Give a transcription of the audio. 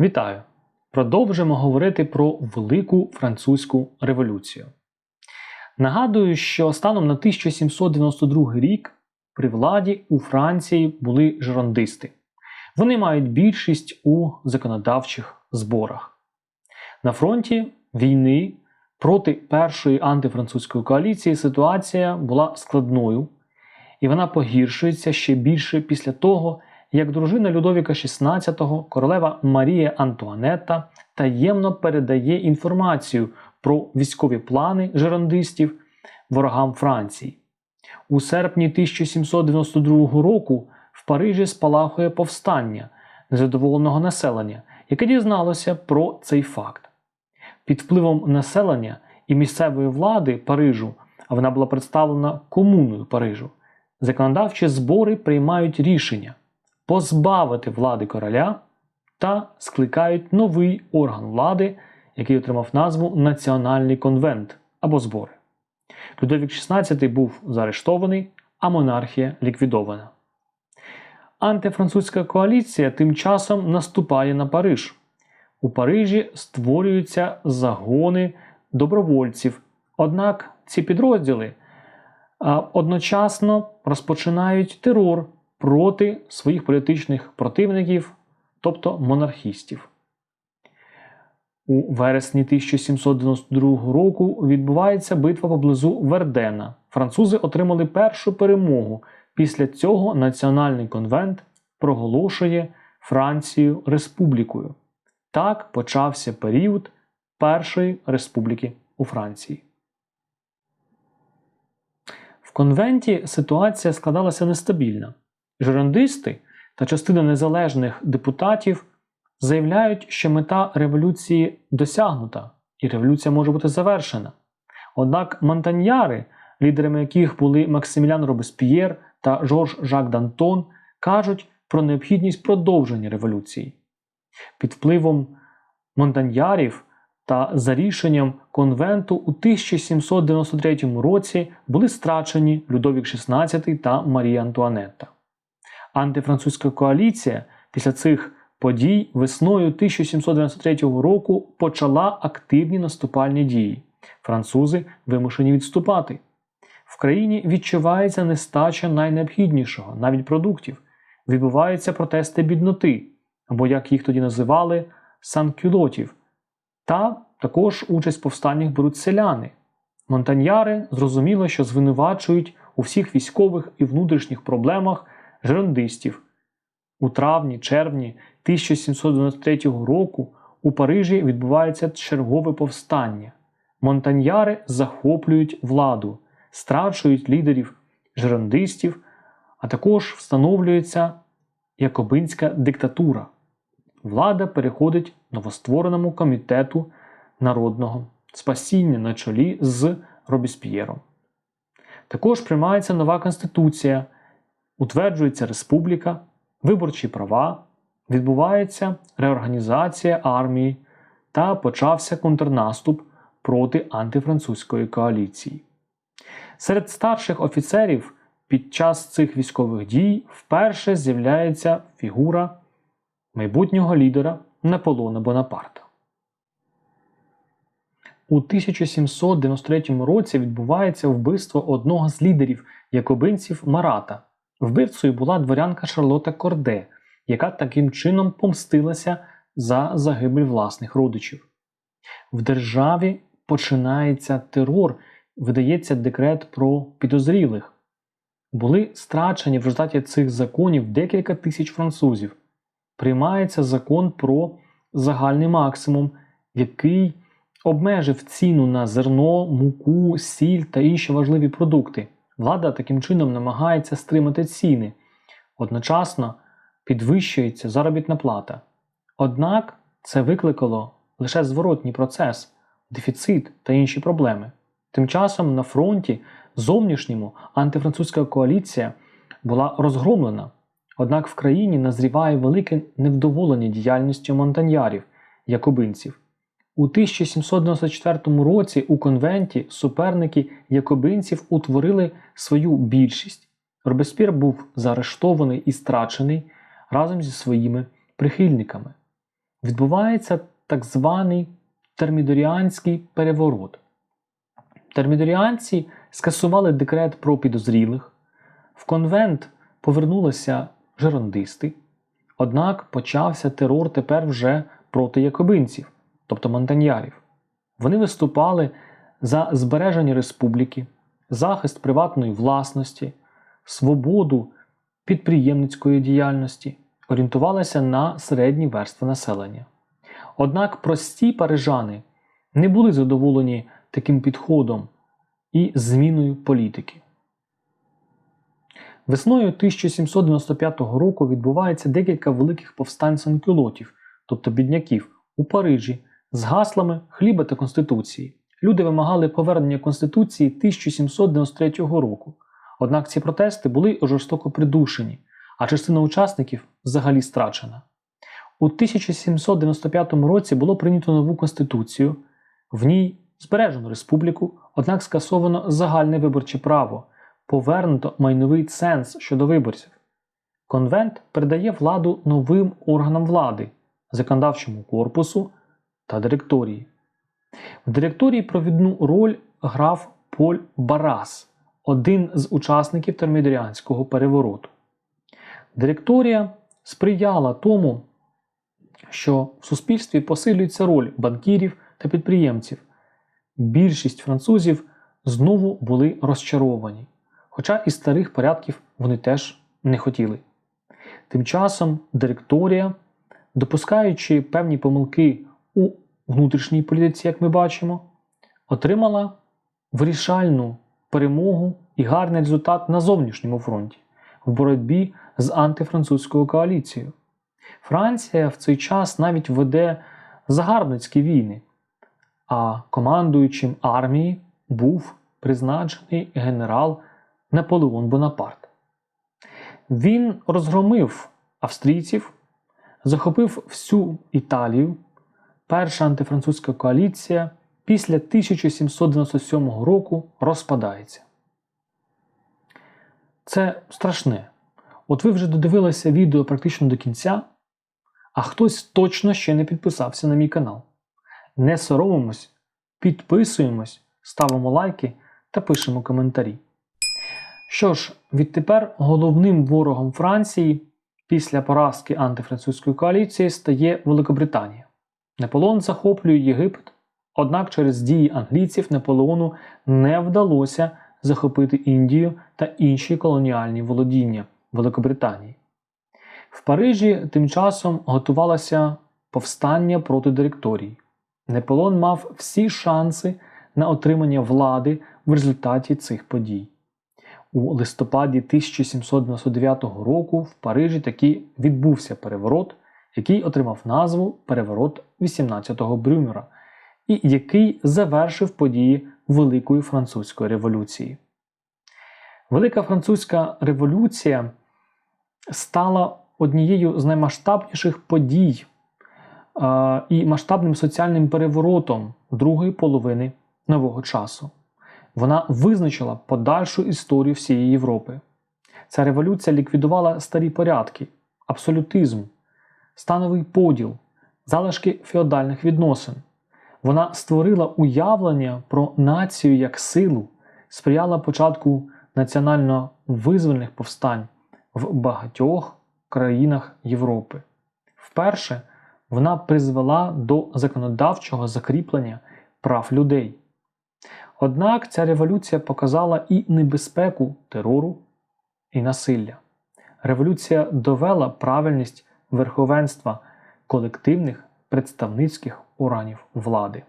Вітаю! Продовжимо говорити про Велику Французьку революцію. Нагадую, що станом на 1792 рік при владі у Франції були жерондисти. Вони мають більшість у законодавчих зборах. На фронті війни проти першої антифранцузької коаліції ситуація була складною, і вона погіршується ще більше після того, як дружина Людовіка XVI, королева Марія Антуанетта, таємно передає інформацію про військові плани жерондистів ворогам Франції. У серпні 1792 року в Парижі спалахує повстання незадоволеного населення, яке дізналося про цей факт. Під впливом населення і місцевої влади Парижу, а вона була представлена комуною Парижу, законодавчі збори приймають рішення позбавити влади короля та скликають новий орган влади, який отримав назву Національний конвент або збори. Людовік XVI був заарештований, а монархія ліквідована. Антифранцузька коаліція тим часом наступає на Париж. У Парижі створюються загони добровольців. Однак ці підрозділи одночасно розпочинають терор проти своїх політичних противників, тобто монархістів. У вересні 1792 року відбувається битва поблизу Вердена. Французи отримали першу перемогу. Після цього Національний конвент проголошує Францію республікою. Так почався період Першої республіки у Франції. В конвенті ситуація складалася нестабільна. Жерондисти та частина незалежних депутатів заявляють, що мета революції досягнута і революція може бути завершена. Однак монтаньяри, лідерами яких були Максимілян Робеспієр та Жорж Жак Дантон, кажуть про необхідність продовження революції. Під впливом монтаньярів та за рішенням конвенту у 1793 році були страчені Людовік XVI та Марія Антуанетта. Антифранцузька коаліція після цих подій весною 1793 року почала активні наступальні дії. Французи вимушені відступати. В країні відчувається нестача найнеобхіднішого, навіть продуктів. Відбуваються протести бідноти, або, як їх тоді називали, санкюлотів. Та також участь в повстаннях беруть селяни. Монтаньяри зрозуміло, що звинувачують у всіх військових і внутрішніх проблемах жерондистів. У травні-червні 1793 року у Парижі відбувається чергове повстання. Монтаньяри захоплюють владу, страчують лідерів жерондистів, а також встановлюється якобинська диктатура. Влада переходить новоствореному комітету народного спасіння на чолі з Робісп'єром. Також приймається нова конституція, утверджується республіка, виборчі права, відбувається реорганізація армії та почався контрнаступ проти антифранцузької коаліції. Серед старших офіцерів під час цих військових дій вперше з'являється фігура майбутнього лідера Наполона Бонапарта. У 1793 році відбувається вбивство одного з лідерів якобинців Марата. Вбивцею була дворянка Шарлота Корде, яка таким чином помстилася за загибель власних родичів. В державі починається терор, видається декрет про підозрілих. Були страчені в результаті цих законів декілька тисяч французів. Приймається закон про загальний максимум, який обмежив ціну на зерно, муку, сіль та інші важливі продукти. Влада таким чином намагається стримати ціни. Одночасно підвищується заробітна плата. Однак це викликало лише зворотній процес, дефіцит та інші проблеми. Тим часом на фронті зовнішньому антифранцузька коаліція була розгромлена. Однак в країні назріває велике невдоволення діяльністю монтаньярів, якобинців. У 1794 році у конвенті суперники якобинців утворили свою більшість. Робеспір був заарештований і страчений разом зі своїми прихильниками. відбувається так званий термідоріанський переворот. Термідоріанці скасували декрет про підозрілих, в конвент повернулися жерондисти, однак почався терор тепер вже проти якобинців, тобто монтаньярів. Вони виступали за збереження республіки, захист приватної власності, свободу підприємницької діяльності, орієнтувалися на середні верстви населення. Однак прості парижани не були задоволені таким підходом і зміною політики. Весною 1795 року відбувається декілька великих повстань санкюлотів, тобто бідняків, у Парижі з гаслами хліба та конституції. Люди вимагали повернення Конституції 1793 року. Однак ці протести були жорстоко придушені, а частина учасників взагалі страчена. У 1795 році було прийнято нову конституцію, в ній збережено республіку, однак скасовано загальне виборче право, повернуто майновий ценз щодо виборців. Конвент передає владу новим органам влади, законодавчому корпусу та директорії. В директорії провідну роль грав Поль Барас, один з учасників термідоріанського перевороту. Директорія сприяла тому, що в суспільстві посилюється роль банкірів та підприємців. Більшість французів знову були розчаровані, хоча і старих порядків вони теж не хотіли. Тим часом директорія, допускаючи певні помилки у внутрішній політиці, як ми бачимо, отримала вирішальну перемогу і гарний результат на зовнішньому фронті в боротьбі з антифранцузькою коаліцією. Франція в цей час навіть веде загарбницькі війни, а командуючим армії був призначений генерал Наполеон Бонапарт. Він розгромив австрійців, захопив всю Італію. Перша антифранцузька коаліція після 1797 року розпадається. Це страшне. От ви вже додивилися відео практично до кінця, а хтось точно ще не підписався на мій канал. Не соромимось, підписуємось, ставимо лайки та пишемо коментарі. Що ж, відтепер головним ворогом Франції після поразки антифранцузької коаліції стає Великобританія. Наполеон захоплює Єгипет, однак через дії англійців Наполеону не вдалося захопити Індію та інші колоніальні володіння Великобританії. В Парижі тим часом готувалося повстання проти директорії. Наполеон мав всі шанси на отримання влади в результаті цих подій. У листопаді 1799 року в Парижі таки відбувся переворот, який отримав назву Переворот 18-го Брюмера, і який завершив події Великої Французької революції. Велика Французька революція стала однією з наймасштабніших подій е і масштабним соціальним переворотом другої половини нового часу. Вона визначила подальшу історію всієї Європи. Ця революція ліквідувала старі порядки, абсолютизм, становий поділ, залишки феодальних відносин. Вона створила уявлення про націю як силу, сприяла початку національно визвольних повстань в багатьох країнах Європи. Вперше вона призвела до законодавчого закріплення прав людей. Однак ця революція показала і небезпеку терору і насилля. Революція довела правильність верховенства колективних представницьких органів влади.